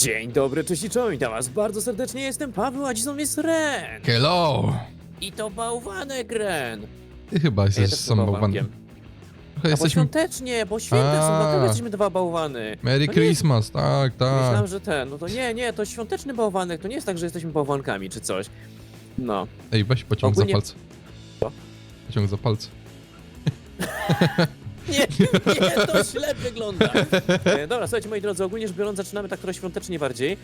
Dzień dobry, cześć i czołem, witam was bardzo serdecznie, jestem Paweł, a dziś są jest Ren. Hello! I to bałwanek Ren. Ty chyba Ja jesteś jestem bałwanem. bałwankiem. Trochę A bo jesteśmy... świątecznie, bo święta są, dlatego jesteśmy dwa bałwany. Merry To nie jest- Christmas, tak, Myślałem, tak. że ten, no to nie, nie, to świąteczny bałwanek, to nie jest tak, że jesteśmy bałwankami czy coś. No. Ej, weź pociąg Ogólnie- za palce. Co? Pociąg za palce. Nie, nie, to źle wygląda. E, dobra, słuchajcie, moi drodzy, ogólnie rzecz biorąc, zaczynamy tak trochę świątecznie bardziej,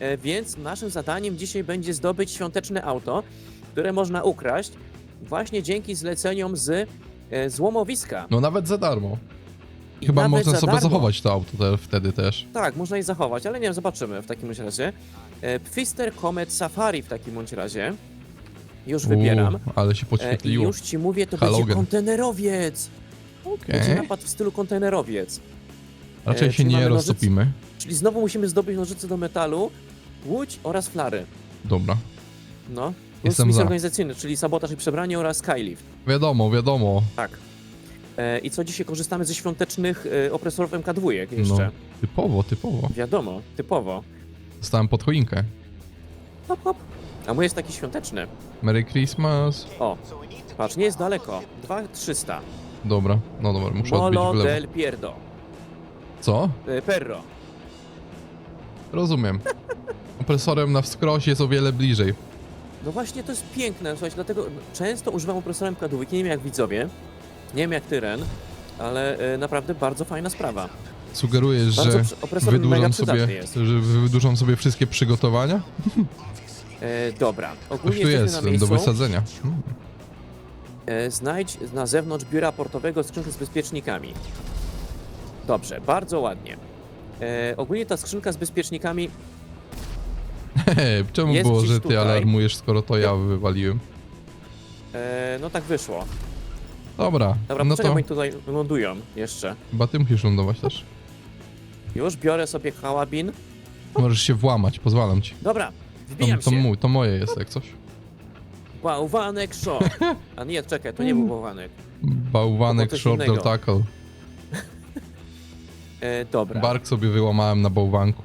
e, więc naszym zadaniem dzisiaj będzie zdobyć świąteczne auto, które można ukraść właśnie dzięki zleceniom z e, złomowiska. No nawet za darmo. I Chyba nawet można za sobie darmo. zachować to auto te, wtedy też. Tak, można je zachować, ale nie wiem, zobaczymy w takim bądź razie. E, Pfister Comet Safari w takim bądź razie. Już wybieram. Uuu, ale się E, I podświetliło. już ci mówię, to będzie Halogen. kontenerowiec. Będzie Okej. napad w stylu kontenerowiec. Raczej e, się czyli nie mamy nożyce- roztopimy. Czyli znowu musimy zdobyć nożyce do metalu, łódź oraz flary. Dobra. No. Plus Jestem misje za. organizacyjne, czyli sabotaż i przebranie oraz skylift. Wiadomo, wiadomo. Tak. E, I co dzisiaj korzystamy ze świątecznych e, opresorów MK2 jeszcze. No, typowo, typowo. Wiadomo, typowo. Dostałem pod choinkę. Hop, hop. A mój jest taki świąteczny. Merry Christmas. O, patrz, nie jest daleko. 2300. Dobra, no dobra, muszę odbić Molo w lewo. del Pierdo. Co? E, Perro. Rozumiem. Opresorem na wskroś jest o wiele bliżej. No właśnie, to jest piękne, słuchajcie, dlatego często używam opresora MK2, nie wiem jak widzowie, nie wiem jak ty, Ren, ale e, naprawdę bardzo fajna sprawa. Sugerujesz, Bardzo że przy- opresor mega wydłużam przydatny sobie, jest. że wydłużam sobie wszystkie przygotowania? E, dobra, ogólnie tu jesteśmy jest na do miejscu. wysadzenia. Hmm. E, znajdź na zewnątrz biura portowego skrzynkę z bezpiecznikami. Dobrze, bardzo ładnie. E, ogólnie ta skrzynka z bezpiecznikami, Hej, czemu Jest było, gdzieś że ty tutaj. alarmujesz, skoro to ja wywaliłem? e, no tak wyszło. Dobra, Dobra, no poczekaj, to bo oni tutaj lądują jeszcze. chyba ty musisz lądować też. Już biorę sobie kałabin. Możesz się włamać, pozwalam ci. Dobra, To, wbijam to, się. mój, to moje jest jak coś. Bałwanek show. A nie, czekaj, to nie był bałwanek. Bałwanek, coś shoulder innego. tackle. E, dobra. Bark sobie wyłamałem na bałwanku.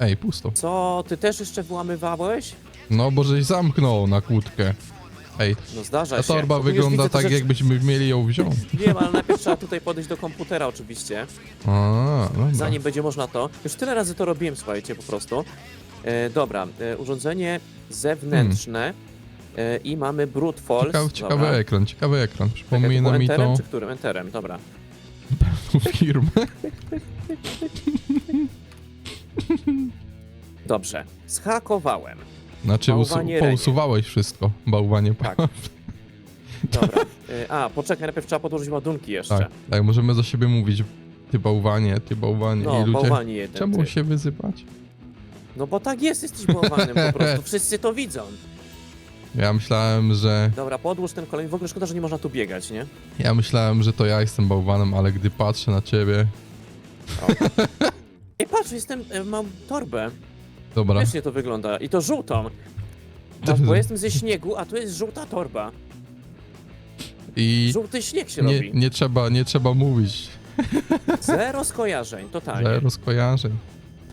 Ej, pusto. Co, ty też jeszcze wyłamywałeś? No, bo żeś zamknął na kłódkę. Ej, No zdarza ta się. torba Ogólnie już wygląda widzę te tak, rzeczy- jakbyśmy mieli ją wziąć. Wiem, ale najpierw trzeba tutaj podejść do komputera oczywiście. A, dobra. Zanim będzie można to. Już tyle razy to robiłem, słuchajcie, po prostu. E, dobra, e, urządzenie zewnętrzne e, i mamy brute force. Ciekawy, ciekawy dobra. ekran, ciekawy ekran. Czekaj, to Przypomina było mi enterem, to czy którym? Enterem, dobra. firmę. Dobrze, schakowałem. Znaczy, usu- Bałwanie Renie. pousuwałeś wszystko, bałwanie. Tak. Dobra. E, a, poczekaj, najpierw trzeba podłożyć ładunki jeszcze. Tak, tak, możemy za siebie mówić. Ty bałwanie, ty bałwanie. No, I ludzie, bałwani jeden. czemu ty. się wyzywać? No bo tak jest, jesteś bałwanem po prostu, wszyscy to widzą. Ja myślałem, że. Dobra, podłóż ten kolejny. W ogóle szkoda, że nie można tu biegać, nie? Ja myślałem, że to ja jestem bałwanem, ale gdy patrzę na ciebie. Ej, patrz, jestem, e, mam torbę. Dobra. Śmiesznie to wygląda. I to żółtą. Patrz, bo jestem ze śniegu, a tu jest żółta torba. I Żółty śnieg się nie, robi. nie, trzeba, nie trzeba mówić. Zero skojarzeń, totalnie. Zero skojarzeń.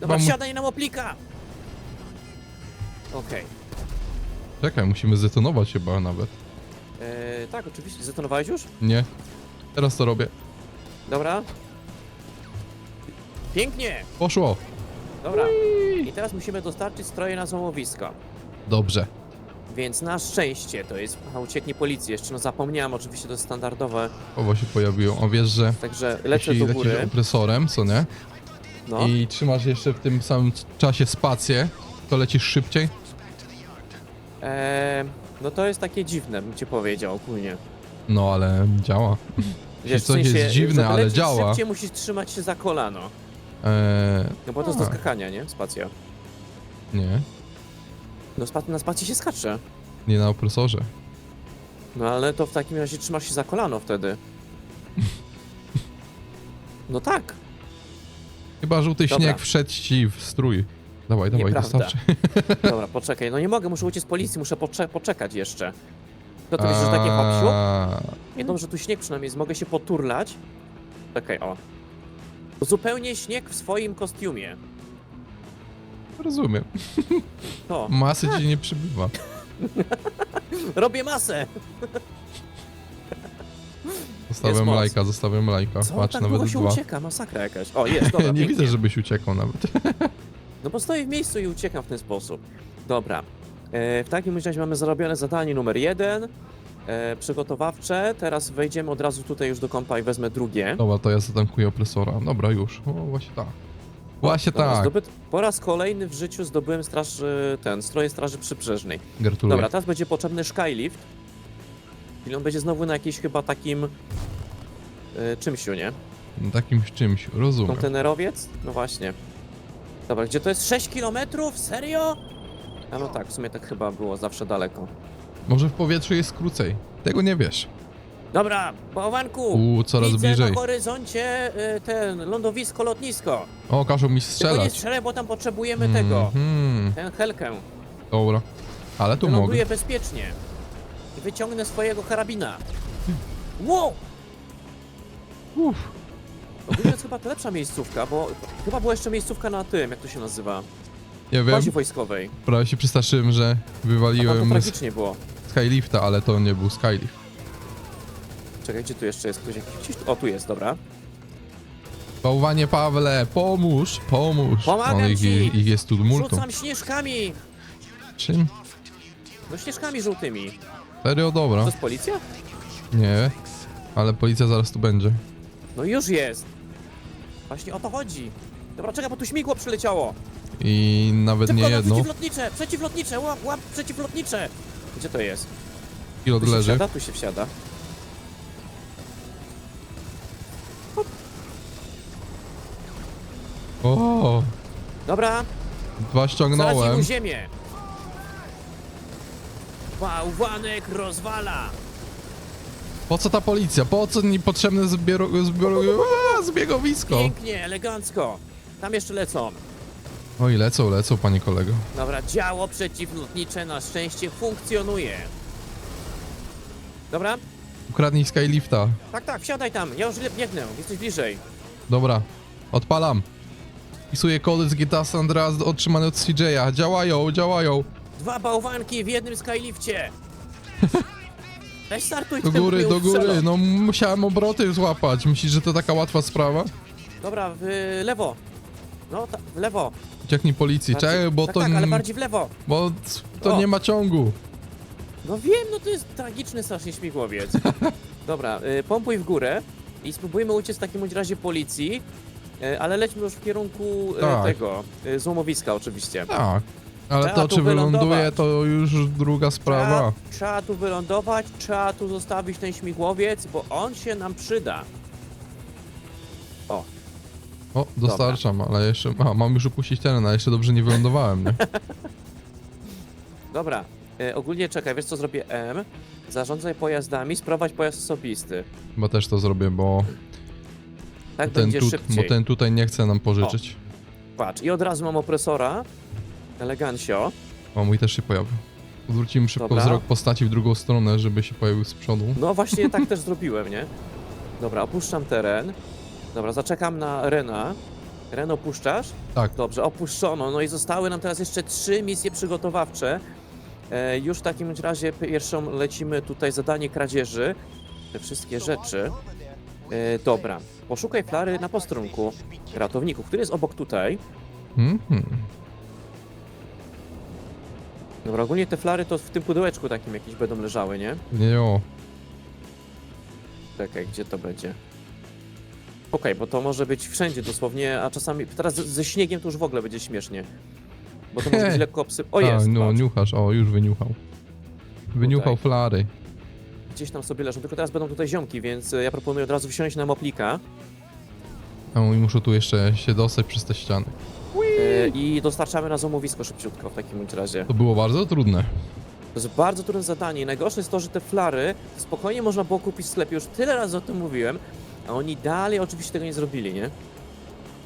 Dobra, Chyba mu- wsiadaj na moplika! Okej. Czekaj, musimy zdetonować chyba nawet. E, Tak, oczywiście. Zetonowałeś już? Nie. Teraz to robię. Dobra. Pięknie! Poszło. Dobra. I teraz musimy dostarczyć stroje na złomowisko. Dobrze. Więc na szczęście to jest. A ucieknie policji jeszcze. No zapomniałem, oczywiście to jest standardowe. Owo się pojawiło. O wiesz, że Także lecę jeśli do lecisz góry. opresorem, co nie? No. I trzymasz jeszcze w tym samym czasie spację, to lecisz szybciej. Eee, no to jest takie dziwne, bym ci powiedział ogólnie. No ale działa. Wiesz, coś jest dziwne, żeby ale lecieć działa. szybciej musisz trzymać się za kolano. Eee, No bo to jest do A. skakania, nie? Spacja. nie, No spa na spacji się skacze. nie na opresorze. No ale to w takim razie trzymasz się za kolano wtedy. No tak. Chyba żółty Dobra. śnieg wszedł ci w strój. Dawaj, dawaj, Nieprawda. Dobra, poczekaj. No nie mogę, muszę uciec z policji, muszę pocze poczekać jeszcze. To ty myślisz, że takie hopsiu? A, Nie dobrze, tu śnieg przynajmniej jest, mogę się poturlać. Czekaj, o. Zupełnie śnieg w swoim kostiumie. Rozumiem. To. Masy ci nie przybywa. Robię masę! Zostawiam moc. lajka, zostawiam lajka. Co? Patrz, tak nawet długo się dwa. ucieka, masakra jakaś. O, jest, dobra, nie pięknie. widzę, żebyś uciekał nawet. No bo stoję w miejscu i uciekam w ten sposób. Dobra. E, w takim razie mamy zrobione zadanie numer jeden. E, przygotowawcze. Teraz wejdziemy od razu tutaj już do kompa i wezmę drugie. Dobra, to ja zatankuję opresora. Dobra, już. O, właśnie tak. Właśnie Dobra, tak. Zdobyt... Po raz kolejny w życiu zdobyłem straż, ten, stroje straży przybrzeżnej. Gratuluję. Dobra, teraz będzie potrzebny skylift. I on będzie znowu na jakimś chyba takim... E, czymsiu, nie? Takim czymś, rozumiem. Kontenerowiec? No właśnie. Dobra, gdzie to jest 6 km? Serio? A no tak, w sumie tak chyba było zawsze daleko. Może w powietrzu jest krócej. Tego nie wiesz. Dobra, bałwanku! U, coraz widzę bliżej. na horyzoncie y, ten lądowisko, lotnisko. O, każą mi Tylko nie strzelać. strzelaj, bo tam potrzebujemy tego. Mhm, Tę helkę. Dobra. Ale tu mogę. Bezpiecznie. I wyciągnę swojego karabina. Wow! Uff. Ogólnie to jest chyba to lepsza miejscówka, bo chyba była jeszcze miejscówka na tym, jak to się nazywa. Nie W wiem, bazie wojskowej. prawie się przestraszyłem, że A tam to wywaliłem z tragicznie było. skylifta, ale to nie był skylift. Czekaj, gdzie tu jeszcze jest ktoś jakiś? Gdzieś tu- O, tu jest, dobra. Bałwanie Pawle, pomóż, pomóż. Pomagam ich, ci. ich jest tu multum. Rzucam śnieżkami! Czym? No śnieżkami żółtymi. Serio, dobra. To jest policja? Nie, ale policja zaraz tu będzie. No już jest. Właśnie o to chodzi. Dobra, czekaj, bo tu śmigło przyleciało. I nawet Szybko, nie no, jedno. przeciwlotnicze, przeciwlotnicze, łap, łap, przeciwlotnicze. Gdzie to jest? Pilot Tu się leży. wsiada, tu się wsiada. O, Dobra, dwa ściągnąłem. mu ziemię. Bałwanek rozwala. Po co ta policja? Po co niepotrzebne zbioro, zbioro, a, zbiegowisko? Pięknie, elegancko. Tam jeszcze lecą. Oj, lecą, lecą, panie kolego. Dobra, działo przeciwlotnicze na szczęście funkcjonuje. Dobra? Ukradnij skylifta. Tak, tak, wsiadaj tam. Ja już biegnę, jesteś bliżej. Dobra, odpalam. Wpisuję kody z GTA San Andreas otrzymane od CJ'a. Działają, działają. Dwa bałwanki w jednym skylifcie. Weź startuj Do góry, do góry. No musiałem obroty złapać. Myślisz, że to taka łatwa sprawa? Dobra, w lewo. No, ta, w lewo. Ucieknij policji. Bardziej- Czekaj, bo tak, to, tak, ale bardziej w lewo. bo to O. nie ma ciągu. No wiem, no to jest tragiczny strasznie śmigłowiec. Dobra, y, pompuj w górę i spróbujmy uciec w takim bądź razie policji, y, ale lećmy już w kierunku y, Tak. tego, y, złomowiska oczywiście. Tak. Ale Trzeba to, tu czy wyląduje, wylądować. to już druga sprawa. Trzeba, trzeba tu wylądować, trzeba tu zostawić ten śmigłowiec, bo on się nam przyda. O, O, dostarczam, ale jeszcze. A, mam już opuścić teren, a jeszcze dobrze nie wylądowałem, nie? dobra. Y, ogólnie czekaj, wiesz co zrobię M? Zarządzaj pojazdami, sprowadź pojazd osobisty. Chyba też to zrobię, bo Tak ten, będzie tu, szybciej. bo ten tutaj nie chce nam pożyczyć. Patrz, i od razu mam opresora. Elegancio. O, mój też się pojawił. Odwrócimy szybko Dobra. wzrok postaci w drugą stronę, żeby się pojawił z przodu. No właśnie tak też zrobiłem, nie? Dobra, opuszczam teren. Dobra, zaczekam na Rena. Ren opuszczasz? Tak. Dobrze, opuszczono. No i zostały nam teraz jeszcze trzy misje przygotowawcze. E, już w takim razie pierwszą lecimy tutaj zadanie kradzieży. Te wszystkie rzeczy. E, dobra, poszukaj flary na posterunku ratowników, który jest obok tutaj. Mhm. Dobra, ogólnie te flary to w tym pudełeczku takim jakieś będą leżały, nie? Nie o. Czekaj, gdzie to będzie? Okej, bo to może być wszędzie dosłownie, a czasami teraz ze- ze śniegiem to już w ogóle będzie śmiesznie. Bo to może być lekko obsy... O jest, A, no, patrz. niuchasz, o, już wyniuchał. Wyniuchał Tutaj. flary. gdzieś tam sobie leżą, tylko teraz będą tutaj ziomki, więc e, ja proponuję od razu wsiąść na moplika A i muszę tu jeszcze się dostać przez te ściany. E, i dostarczamy na złomowisko szybciutko w takim bądź razie. To było bardzo trudne. To jest bardzo trudne zadanie i najgorsze jest to, że te flary spokojnie można było kupić w sklepie, już tyle razy o tym mówiłem, a oni dalej oczywiście tego nie zrobili, nie?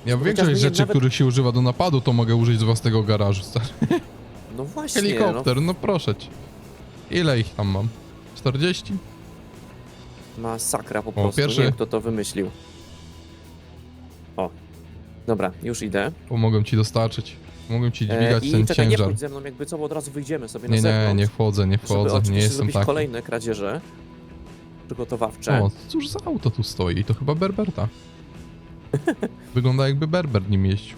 Ja większość nie- rzeczy, nawet- których się używa do napadu, to mogę użyć z własnego garażu. stary. No właśnie, Helikopter, no proszę cię. Ile ich tam mam? 40? no, masakra po prostu, pierwszy. nie wiem kto to wymyślił. Dobra, już idę. Pomogę ci dostarczyć. Mogłem ci E, dźwigać I ten czekaj, nie ciężar. ze mną jakby co, bo od razu wyjdziemy sobie Nie, na nie, zewnątrz. nie wchodzę, nie żeby wchodzę, nie oczywiście jestem zrobić taki. kolejne kradzieże przygotowawcze. O, cóż za auto tu stoi? To chyba Berberta. Wygląda jakby Berber nim jeździł.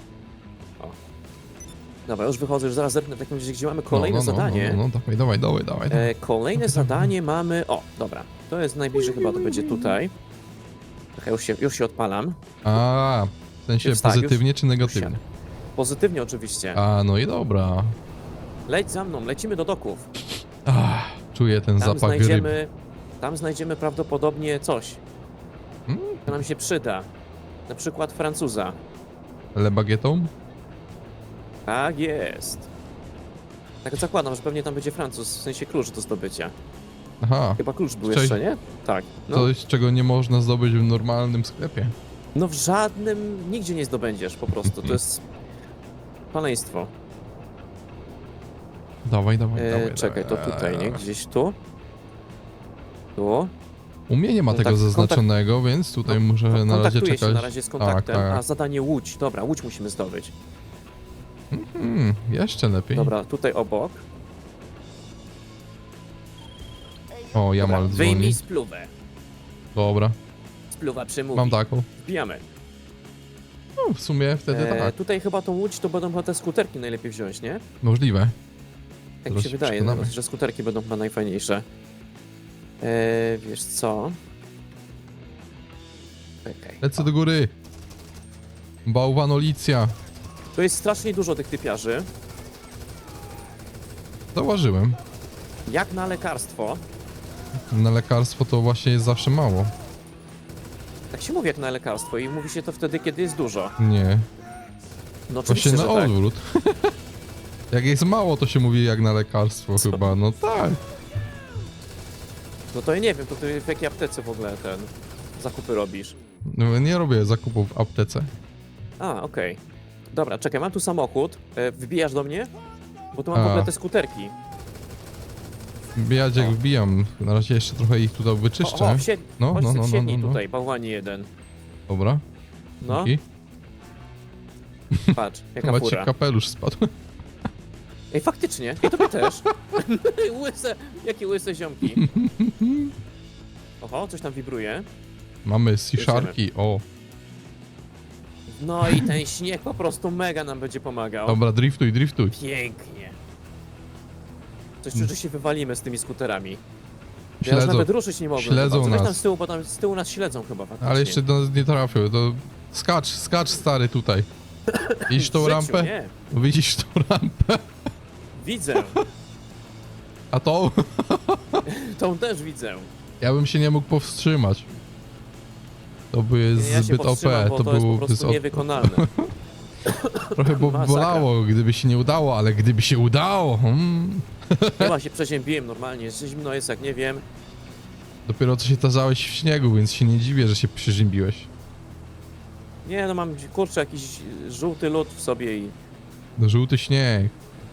Dobra, już wychodzę, już zaraz zerknę w takim razie, gdzie mamy No, kolejne no, no, zadanie. No, no, no, dawaj, dawaj, dawaj, dawaj. dawaj. E, kolejne zadanie mamy... O, dobra. To jest najbliżej chyba, to będzie tutaj. Czekaj, już się, już się odpalam. A, sensie tak, pozytywnie czy Już negatywnie? siadam. Pozytywnie oczywiście. A, no i dobra. Leć za mną, lecimy do doków. Ach, czuję ten Tam zapach znajdziemy... Tam znajdziemy prawdopodobnie coś, Mm, co nam się przyda. Na przykład Francuza. Le bagietą? Tak jest. Tak zakładam, że pewnie tam będzie Francuz, w sensie klucz do zdobycia. Aha, Chyba klucz był Cześć. jeszcze, nie? Tak. No, coś czego nie można zdobyć w normalnym sklepie. No w żadnym, nigdzie nie zdobędziesz po prostu, to jest szaleństwo. Dawaj, dawaj, E, dawaj. czekaj, to dawaj. tutaj, nie? Gdzieś tu. Tu. U mnie nie ma tego Kontakt- zaznaczonego, więc tutaj muszę No, na razie kontaktuję czekać. się na razie z kontaktem, tak. a zadanie Łódź. Dobra, Łódź musimy zdobyć. Hmm, jeszcze lepiej. Dobra, tutaj obok. O, Jamal Dobra, dzwoni. Wyjmij spluwę. Dobra, Spluwa przemówi. mam taką. Wbijamy. No, w sumie wtedy E, tak. tutaj chyba tą Łódź to będą chyba te skuterki najlepiej wziąć, nie? Możliwe. Tak mi Zaraz się wydaje, przekonamy. no, że skuterki będą chyba najfajniejsze. E, wiesz co? Czekaj. Lecę do góry. Bałwanolicja. Tu jest strasznie dużo tych typiarzy. Zauważyłem. Jak na lekarstwo. Na lekarstwo to właśnie jest zawsze mało. Tak się mówi jak na lekarstwo i mówi się to wtedy, kiedy jest dużo. Nie. No oczywiście, Właśnie że na tak. odwrót. Jak jest mało, to się mówi jak na lekarstwo Co? chyba. No tak. No to ja nie wiem, to ty w jakiej aptece w ogóle ten zakupy robisz? No, nie robię zakupów w aptece. A, okej. Dobra, czekaj, mam tu samochód. E, wbijasz do mnie? Bo tu mam w A. ogóle te skuterki. Jak O. wbijam. Na razie jeszcze trochę ich tutaj O, wyczyszczę. o, wsiedź, No, no, no, no, no, wsiednij no, no. tutaj, bałwanie jeden. Dobra. No, dzięki. patrz, jaka Chyba ci fura. kapelusz spadł. Ej, faktycznie, i tobie też. łyse, jakie łyse ziomki. Oho, coś tam wibruje. Mamy siszarki. O, No i ten śnieg po prostu mega nam będzie pomagał. dobra, driftuj, driftuj. Pięknie. Coś czuję, że się wywalimy z tymi skuterami. Ja już Śledzą. nawet ruszyć nie mogę. Śledzą Weź tam nas. z tyłu, bo tam z tyłu nas śledzą chyba faktycznie. Ale jeszcze do nas nie trafił. To skacz, skacz stary tutaj. Iść W tą życiu, rampę? Nie, Widzisz tą rampę? widzę. A to? Tą też widzę. Ja bym się nie mógł powstrzymać. To by jest Ja się zbyt OP. powstrzymam, bo To to jest po byłoby prostu z- niewykonalne. trochę by Masakra. bolało, gdyby się nie udało, ale gdyby się udało, hmm, Chyba się przeziębiłem normalnie, jeszcze zimno jest jak nie wiem. dopiero co się tarzałeś w śniegu, więc się nie dziwię, że się przeziębiłeś. Nie no, mam kurczę jakiś żółty lód w sobie i... No żółty śnieg.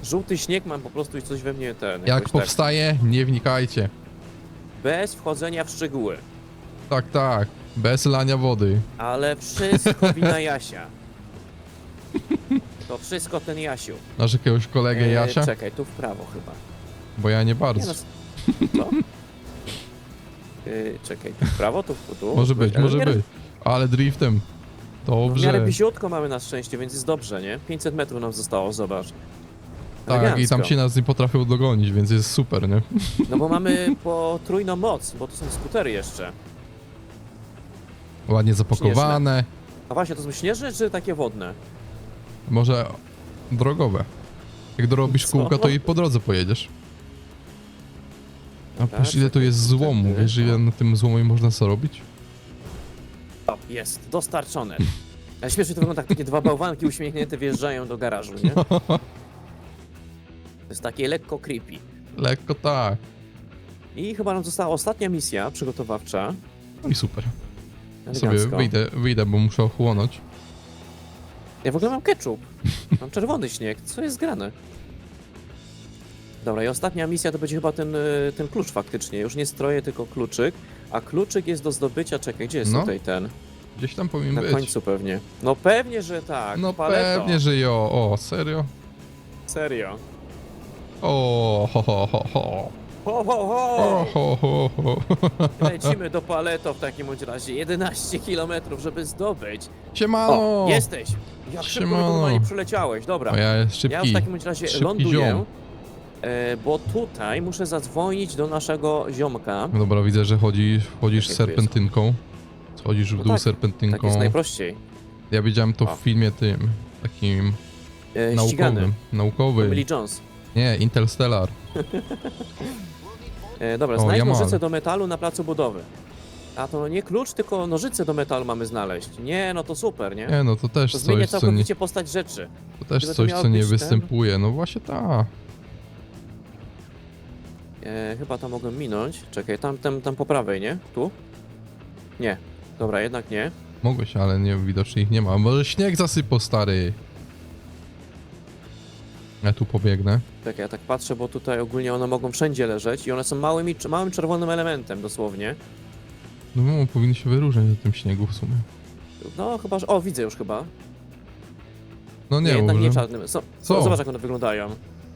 Żółty śnieg mam po prostu i coś we mnie ten... Jak jakoś tak, powstaje, nie wnikajcie. bez wchodzenia w szczegóły. Tak, tak. Bez lania wody. Ale wszystko wina Jasia. To wszystko ten Jasiu. Masz jakiegoś kolegę E, Jasia? Czekaj, tu w prawo chyba. Bo ja nie Nie bardzo. no, s- co? Yy, czekaj, tu w prawo, tu, tu, tu. Może być, Ale może w miarę- być. Ale driftem. No, w miarę Dobrze. mamy na szczęście, więc jest dobrze, nie? 500 metrów nam zostało, zobacz. Tak, i Elegancko. tam się nas nie potrafią dogonić, więc jest super, nie? No bo mamy potrójną moc, bo tu są skutery jeszcze. Ładnie zapakowane. A właśnie, to są śnieżne czy takie wodne? Może drogowe. Jak dorobisz Co? kółka, to i po drodze pojedziesz. A Tak, wiesz ile tu jest czekaj, złomu? czekaj. Wiesz ile na tym złomie można co robić? O, jest, dostarczone. Ale śmiesznie to wygląda, jak takie dwa bałwanki uśmiechnięte wjeżdżają do garażu, nie? To jest takie lekko creepy. Lekko tak. I chyba nam została ostatnia misja przygotowawcza. No i super. Sobie Elegancko. wyjdę, wyjdę, bo muszę ochłonąć. Ja w ogóle mam ketchup. Mam czerwony śnieg. Co jest grane? Dobra, i ostatnia misja to będzie chyba ten, y, ten klucz faktycznie. Już nie stroje, tylko kluczyk. A kluczyk jest do zdobycia. Czekaj, gdzie jest No, tutaj ten? Gdzieś tam powinien Na być. końcu pewnie. No pewnie, że tak. No Paleto. pewnie, że jo. O, serio? serio. O, ho, ho, ho, ho. Ho, ho, ho! ho, ho, ho. Lecimy do Paleto w takim bądź razie. 11 km, żeby zdobyć. Siemano. O, jesteś! Jak szybko Siemano. normalnie przyleciałeś, dobra. O, ja jest Ja już szybki. w takim bądź razie Szybki ląduję, ziom. e, bo tutaj muszę zadzwonić do naszego ziomka. No Dobra, widzę, że chodzisz, chodzisz tu jest. serpentynką. Schodzisz w No dół tak, serpentynką. Tak jest najprościej. Ja widziałem to O. w filmie tym, takim E, ścigany. naukowym. Naukowym. Emily Jones. Nie, Interstellar. E, dobra, O, znajdź Jamal. nożyce do metalu na placu budowy. A to nie klucz, tylko nożyce do metalu mamy znaleźć. Nie, no to super, nie? Nie, no to też To zmienia coś, co nie, całkowicie postać rzeczy. to też Gdyby to coś, miało co nie być ten- występuje. No właśnie ta. E, chyba tam mogłem minąć. Czekaj, tam, tam, tam po prawej, nie? Tu? Nie. Dobra, jednak nie. Mogłeś, ale nie, widocznie ich nie ma. Może śnieg zasypał, stary. Ja tu pobiegnę. Czekaj, ja tak patrzę, bo tutaj ogólnie one mogą wszędzie leżeć i one są małymi, małym czerwonym elementem dosłownie. No, no powinny się wyróżniać na tym śniegu w sumie. No chyba, że... O, widzę już chyba. No nie, Nie, jednak nie czarnym. So, Co? Zobacz jak one wyglądają.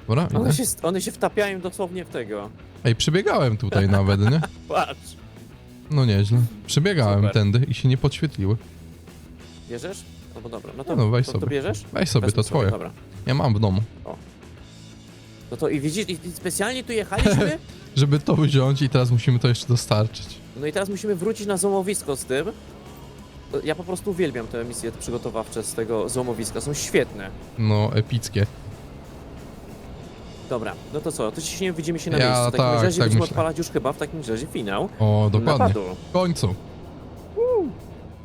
Dobra. One się, one się wtapiają dosłownie w tego. Ej, przebiegałem tutaj nawet, nie? Patrz. No nieźle. Przebiegałem Super. tędy i się nie podświetliły. Bierzesz? No bo dobra, no to, No, weź to, to sobie. bierzesz? Weź sobie, Wezmę to twoje. Dobra. Ja mam w domu. No to i widzisz, i i specjalnie tu jechaliśmy? Żeby to wziąć i teraz musimy to jeszcze dostarczyć. No i teraz musimy wrócić na złomowisko z tym. Ja po prostu uwielbiam te misje przygotowawcze z tego złomowiska, są świetne. No, epickie. Dobra, no to co, to dzisiaj widzimy się na Ja miejscu. W takim tak, razie tak będziemy myślę. odpalać już chyba w takim razie finał O, dokładnie. napadu. W końcu.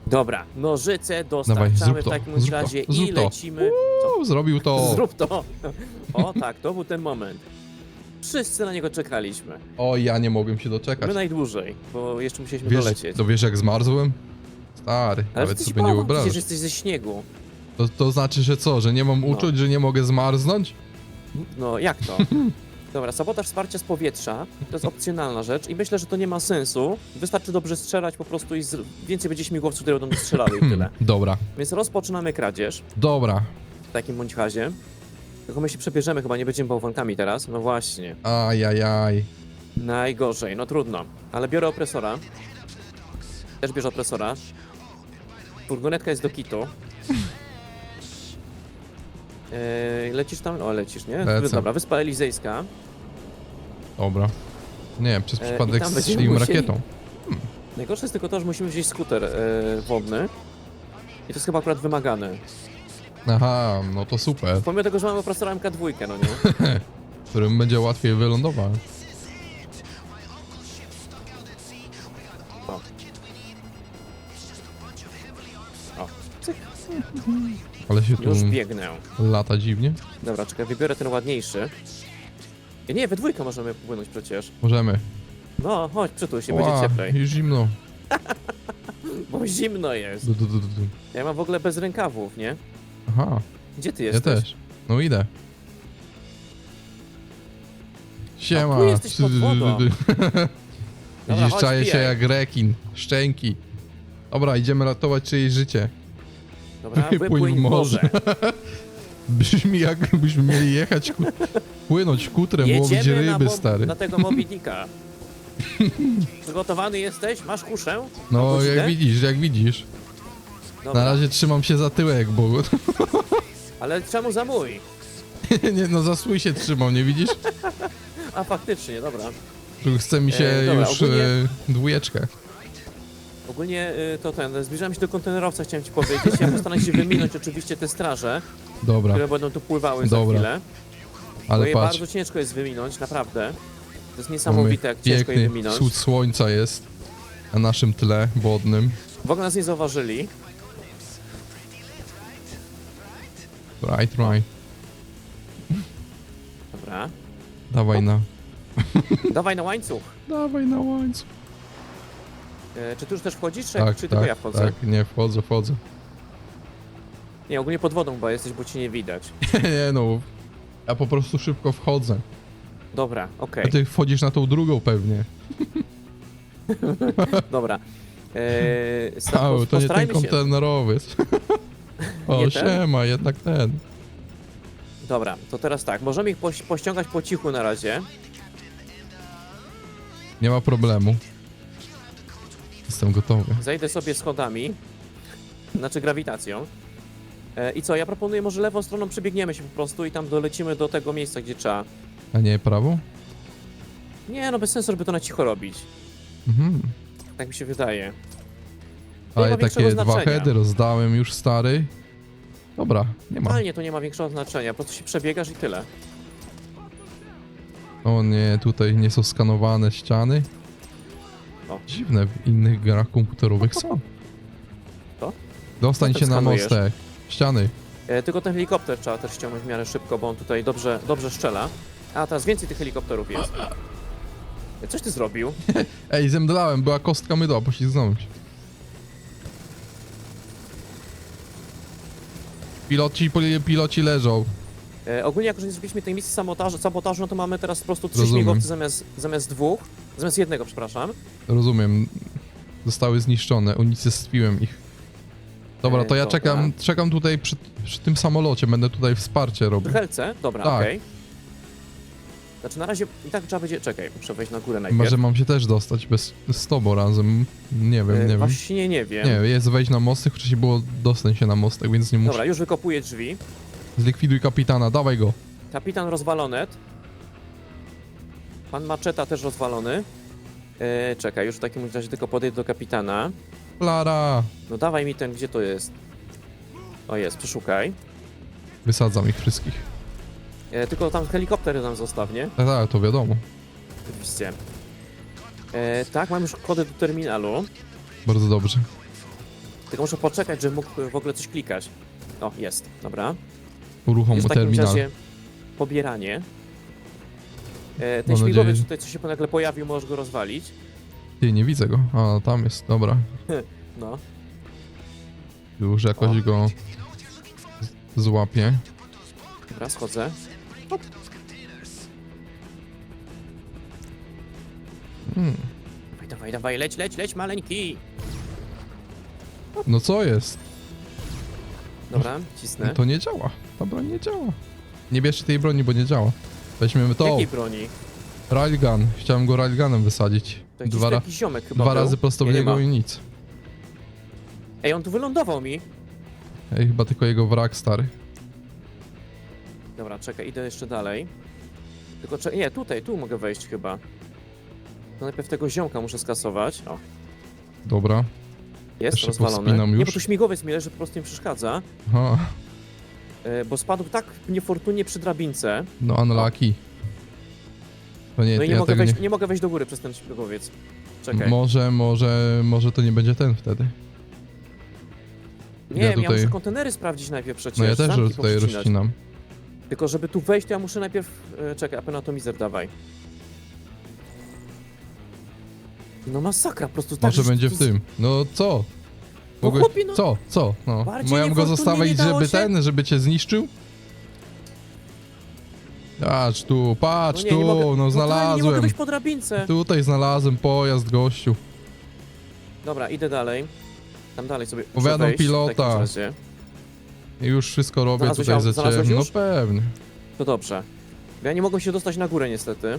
Dobra, nożyce Dawaj, dostarczamy zrób w to, takim zrób to, razie i zrób to. lecimy. Zrobił to. Zrób to! O tak, to był ten moment. Wszyscy na niego czekaliśmy. O, ja nie mogłem się doczekać. My najdłużej, bo jeszcze musieliśmy Wiesz, dolecieć. to wiesz jak zmarzłem? Stary, Ale nawet jesteś sobie nie wyobrażasz. przecież jesteś ze śniegu. To, to znaczy, że co, że nie mam No. uczuć, że nie mogę zmarznąć? No, jak to? Dobra, sabotaż wsparcia z powietrza to jest opcjonalna rzecz i myślę, że to nie ma sensu. Wystarczy dobrze strzelać po prostu i z... więcej będzie śmigłowców, które będą strzelały i tyle. Dobra, Więc rozpoczynamy kradzież dobra. Takim bądź razie. Tylko my się przebierzemy, chyba nie będziemy bałwankami teraz. No właśnie. Ajajaj. Najgorzej, no trudno. Ale biorę opresora. Też bierze opresora. Furgonetka jest do kitu. Eee, lecisz tam? O, lecisz, nie? Lecę. Dobra, Wyspa Elizejska. Dobra. Nie, przez E, i przypadek tam będziemy strzeliłem musieli- rakietą. Najgorsze jest tylko to, że musimy wziąć skuter e, wodny. I to jest chyba akurat wymagane. Aha, no to super. Pomimo tego, że mamy opresora MK2, no nie? Którym będzie łatwiej wylądować. O. O, cyk. Ale się tu Już biegnę. lata dziwnie. Dobra, czekaj, wybiorę ten ładniejszy. E, Nie, we dwójkę możemy popłynąć przecież. Możemy. No, chodź, przytul się, Ła, będzie cieplej. już zimno. Bo zimno jest. Du, du, du, du, du. Ja mam w ogóle bez rękawów, nie? Aha, Gdzie ty ja jesteś? też. No idę. Siema. A tu jesteś pod wodą. Widzisz, chodź, czaje się jak rekin. Szczęki. Dobra, idziemy ratować czyjeś życie. Dobra, Płyń w wypłyń w morze. morze. Brzmi jakbyśmy mieli jechać, ku... płynąć kutrem, łowić Jedziemy na, ryby, stary. na tego Moby Dicka. Przygotowany jesteś? Masz kuszę? No, godzinę? jak widzisz, jak widzisz. Dobra. Na razie trzymam się za tyłek, bo... Ale czemu za mój? nie, no za swój się trzymam, nie widzisz? A faktycznie, dobra. Tu chce mi się E, dobra, już ogólnie- e, dwójeczkę. Ogólnie y, to ten, zbliżamy się do kontenerowca, chciałem ci powiedzieć. Ja postaram się wyminąć oczywiście te straże, Dobra, które będą tu pływały Dobra, za chwilę. Bo ale je patrz. bardzo ciężko jest wyminąć, naprawdę. To jest niesamowite, jak ciężko je piękny wyminąć. wschód słońca jest na naszym tle wodnym. W ogóle nas nie zauważyli. Right, right. Dobra. Dawaj na... Dawaj na łańcuch. Dawaj na łańcuch. E, czy ty już też wchodzisz, czy, Tak, czy tylko ja tak, wchodzę? tak, nie, wchodzę, wchodzę. Nie, ogólnie pod wodą chyba jesteś, bo ci nie widać. nie no, ja po prostu szybko wchodzę. Dobra, okej, A ty wchodzisz na tą drugą pewnie. dobra. Eee, sta- A, to nie ten postarajmy się. kontenerowy. O, Nie ten? siema, jednak ten. Dobra, to teraz tak, możemy ich poś- pościągać po cichu na razie. Nie ma problemu. Jestem gotowy. Zejdę sobie schodami, znaczy grawitacją. E, I co, ja proponuję może lewą stroną przebiegniemy się po prostu i tam dolecimy do tego miejsca, gdzie trzeba. A nie prawo? Nie, no bez sensu, żeby to na cicho robić. Mhm. Tak mi się wydaje. Ale ma większego takie dwa znaczenia. heady rozdałem już stary. Dobra, nie ma. Totalnie to nie ma większego znaczenia, po prostu się przebiegasz i tyle. O nie, tutaj nie są skanowane ściany. O. Dziwne, w innych grach komputerowych są. To? Dostań Co się na skanujesz? mostek. Ściany. E, tylko ten helikopter trzeba też ściągnąć w miarę szybko, bo on tutaj dobrze, dobrze strzela. A teraz więcej tych helikopterów jest. E, Coś ty zrobił? Ej, zemdlałem, była kostka mydła, poślizgnąć. Piloci, piloci leżą. E, ogólnie jak już nie zrobiliśmy tej misji sabotażu, sabotażu, no to mamy teraz po prostu trzy Rozumiem. śmigłowce zamiast, zamiast dwóch. Zamiast jednego, przepraszam. Rozumiem. Zostały zniszczone, unicestwiłem ich. Dobra, E, to ja dobra. czekam, czekam tutaj przy, przy tym samolocie, będę tutaj wsparcie W robił. helce? Dobra, Tak. okej. Znaczy na razie i tak trzeba będzie... Czekaj, muszę wejść na górę najpierw. Może mam się też dostać bez, z tobą razem. Nie wiem, E, nie wiem. Właśnie nie wiem. Nie, jest wejść na mostek, wcześniej było dostać się na mostek, więc nie muszę. Dobra, już wykopuję drzwi. Zlikwiduj kapitana, dawaj go. Kapitan rozwalonet. Pan Maczeta też rozwalony. E, czekaj, już w takim razie tylko podejdę do kapitana. Klara! No dawaj mi ten, gdzie to jest? O jest, przeszukaj. Wysadzam ich wszystkich. E, tylko tam helikoptery nam zostaw, nie? Tak, tak, to wiadomo. Oczywiście. E, tak, mam już kody do terminalu. Bardzo dobrze. Tylko muszę poczekać, żebym mógł w ogóle coś klikać. O, jest, dobra. Uruchom Jest w takim terminal. razie pobieranie. E, ten Mam śmigłowiec nadzieję- tutaj, co się nagle pojawił, możesz go rozwalić. Ty, nie widzę go. A, tam jest, dobra. No, Już jakoś O. go z- złapię. dobra, schodzę. Hmm. Dawaj, dawaj, dawaj, leć, leć, leć, maleńki! No co jest? Dobra, cisnę. No to nie działa. Ta broń nie działa. Nie bierzcie tej broni, bo nie działa. Weźmiemy to. Jakiej broni? Railgun. Chciałem go railgunem wysadzić. To jakiś Dwa, ra ziomek chyba dwa był. razy prosto w nie niego ma. i nic. Ej, on tu wylądował mi. Ej, chyba tylko jego wrak stary. Dobra, czekaj, idę jeszcze dalej. Tylko cze- nie, tutaj, tu mogę wejść chyba. To najpierw tego ziomka muszę skasować. O, Dobra. jest Jeszcze rozwalony. pospinam Nie, już. bo tu śmigłowiec mi leży, po prostu mi przeszkadza. Aha. E, bo spadł tak niefortunnie przy drabince. No unlucky. To nie, No i nie, ja mogę tego wejść, nie... nie mogę wejść do góry przez ten śmigłowiec. Czekaj. Może, może, może to nie będzie ten wtedy. nie ja ja tutaj- muszę kontenery sprawdzić najpierw przecież. No ja też zamki tutaj poprzycinać. rozcinam. Tylko żeby tu wejść, to ja muszę najpierw... E, czekaj, apenatomizer dawaj. No masakra, po prostu tak, Może że- będzie w tym. No co? No chłopie, no. Co? Co? No. Bardziej Mają go niefortunnie zostawić, nie dało żeby się? ten, żeby cię zniszczył? Patrz tu, patrz nie, nie tu, mogę, no totalnie Nie mogę znalazłem. po drabince. Tutaj znalazłem pojazd, gościu. Dobra, idę dalej. Tam dalej sobie muszę Powiadam wejść w pilota. takim razie. Już wszystko robię Znalazłeś tutaj au- za znalazłeś ciebie. No już? pewnie. To dobrze. Ja nie mogłem się dostać na górę niestety.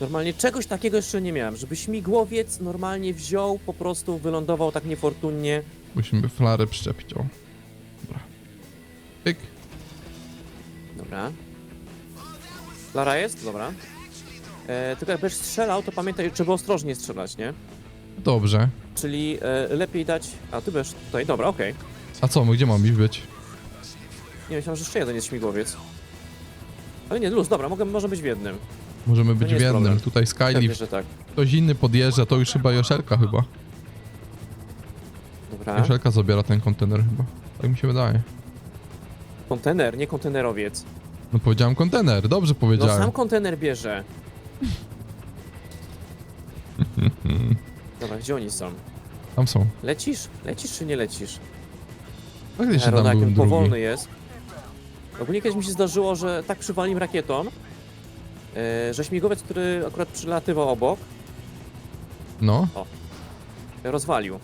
Normalnie czegoś takiego jeszcze nie miałem, żeby śmigłowiec normalnie wziął, po prostu wylądował tak niefortunnie. Musimy flarę przyczepić, o. Dobra. Pyk. Dobra. Lara jest? Dobra. E, tylko jak będziesz strzelał, to pamiętaj, żeby ostrożnie strzelać, nie? Dobrze. Czyli e, lepiej dać... A, ty będziesz tutaj, dobra, okej. A co, gdzie mam ich być? Nie, myślałem, że jeszcze jeden jest śmigłowiec. Ale nie, luz, dobra, mogę, może być w jednym. Możemy być nie w jest jednym. problem. Tutaj Pewnie, Skylift. że tak. Ktoś inny podjeżdża, to już chyba Joszelka chyba. Dobra. Joszelka zabiera ten kontener chyba. Tak mi się wydaje. Kontener, nie kontenerowiec. No powiedziałem kontener, dobrze No powiedziałem. sam kontener bierze. Dobra, gdzie oni są? Tam są. Lecisz? Lecisz czy nie lecisz? Faktycznie tam Aeronakiem byłem drugi. powolny jest. Ogólnie kiedyś mi się zdarzyło, że tak przywaliłem rakietą, e, że śmigłowiec, który akurat przylatywał obok, No, rozwalił.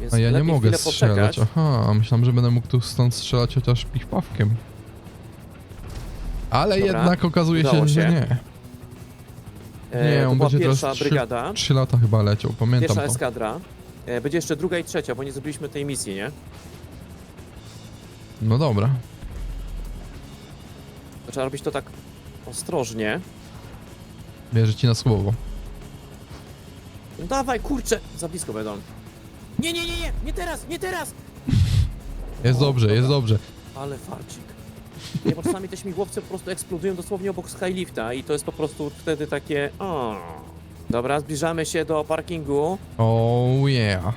Więc a ja nie lepiej mogę chwilę strzelać. Aha, a myślałem, że będę mógł tu stąd strzelać chociaż piwpawkiem. Ale Dobra, jednak okazuje udało się, że się. nie. E, Nie, to on była będzie pierwsza teraz trzy- brygada, Trzy lata chyba leciał, pamiętam pierwsza to. eskadra. E, będzie jeszcze druga i trzecia, bo nie zrobiliśmy tej misji, nie? No dobra. To Trzeba robić to tak ostrożnie. Wierzę ci na słowo. No dawaj, kurczę! Za blisko będą. Nie, nie, nie, nie! Nie teraz, nie teraz! Jest O, dobrze, jest dobrze. Ale farcik. Nie, bo czasami te śmigłowce po prostu eksplodują dosłownie obok skylifta i to jest po prostu wtedy takie... O. Dobra, zbliżamy się do parkingu. Oh yeah.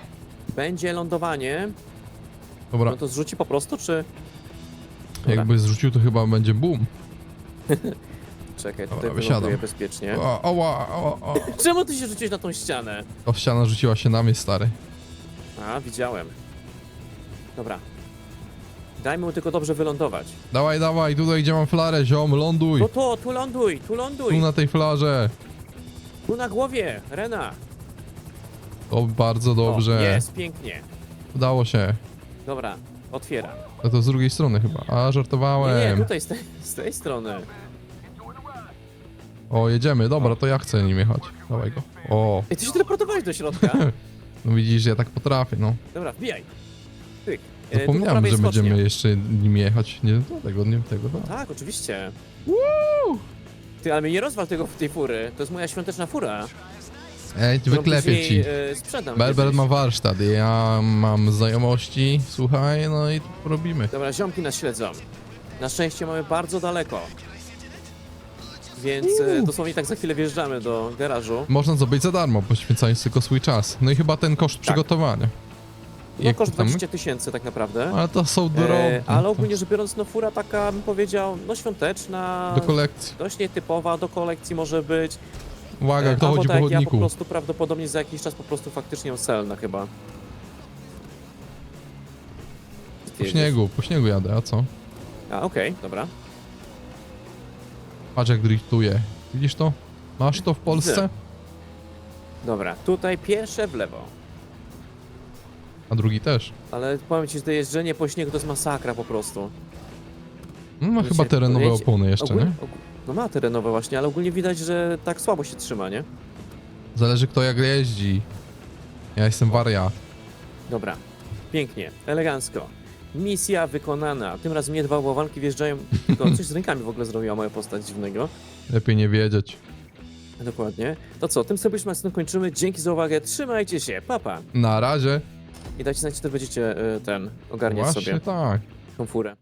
Będzie lądowanie. Dobra, No to zrzuci po prostu, czy... Dobra. jakby zrzucił to chyba będzie boom. Czekaj, Dobra, tutaj wysiadam. wyląduję bezpiecznie. O, oła, o, o. Czemu ty się rzuciłeś na tą ścianę? O, ściana rzuciła się na mnie, stary. A, widziałem. Dobra. Dajmy mu tylko dobrze wylądować. Dawaj, dawaj, tutaj gdzie mam flarę, ziom, ląduj. No to, tu ląduj, tu ląduj. Tu na tej flarze. Tu na głowie, Rena. O, bardzo dobrze. O, jest, pięknie. Udało się. Dobra, otwieram. No to z drugiej strony chyba. A, Nie, nie, żartowałem. tutaj z tej, z tej strony. O, jedziemy, dobra, to ja chcę nim jechać. Dawaj go. O, Ej, ty się teleportowałeś do środka. no widzisz, ja tak potrafię, no. Dobra, wbijaj. Tyk. E, tu po Zapomniałem, prawej że skocznie. będziemy jeszcze nim jechać. Nie do tego, nie do tego, tak. Tak, oczywiście. Ty, ale mnie nie rozwal tego tej fury. To jest moja świąteczna fura. Ej, którą wyklepię później, ci. E, sprzedam. Berber ma warsztat, ja mam znajomości, słuchaj, no i robimy. Dobra, ziomki nas śledzą. Na szczęście mamy bardzo daleko. Więc e, dosłownie tak za chwilę wjeżdżamy do garażu. Można zdobyć za darmo, poświęcając tylko swój czas. No i chyba ten koszt przygotowania. No Jak koszt tam? 20 tysięcy tak naprawdę. Ale to są drobne. E, ale ogólnie rzecz biorąc, no fura taka bym powiedział, no świąteczna, Do kolekcji. dość nietypowa, do kolekcji może być. Uwaga, kto albo chodzi tak po ja po chodniku? prostu prawdopodobnie za jakiś czas po prostu faktycznie celna chyba. Po śniegu, po śniegu jadę, a co? A, okej, dobra. Patrz jak driftuje. Widzisz to? Masz to w Polsce? Dobra, tutaj pierwsze w lewo. A drugi też. Ale powiem ci, że to jeżdżenie po śniegu to jest masakra po prostu. No, ma Wiecie, chyba terenowe wiecie, opony jeszcze, Ogólnie, nie? ogó- no ma terenowe właśnie, ale ogólnie widać, że tak słabo się trzyma, nie? Zależy kto jak jeździ. Ja jestem wariat. Dobra, pięknie, elegancko. Misja wykonana. Tym razem nie dwa bałwanki wjeżdżają, tylko coś z rękami w ogóle zrobiła moja postać dziwnego. Lepiej nie wiedzieć. Dokładnie. To co, tym sobie już kończymy. Dzięki za uwagę, trzymajcie się, papa. Na razie. I dajcie znać, czy to będziecie y, ten ogarniać Właśnie sobie tak. tą furę.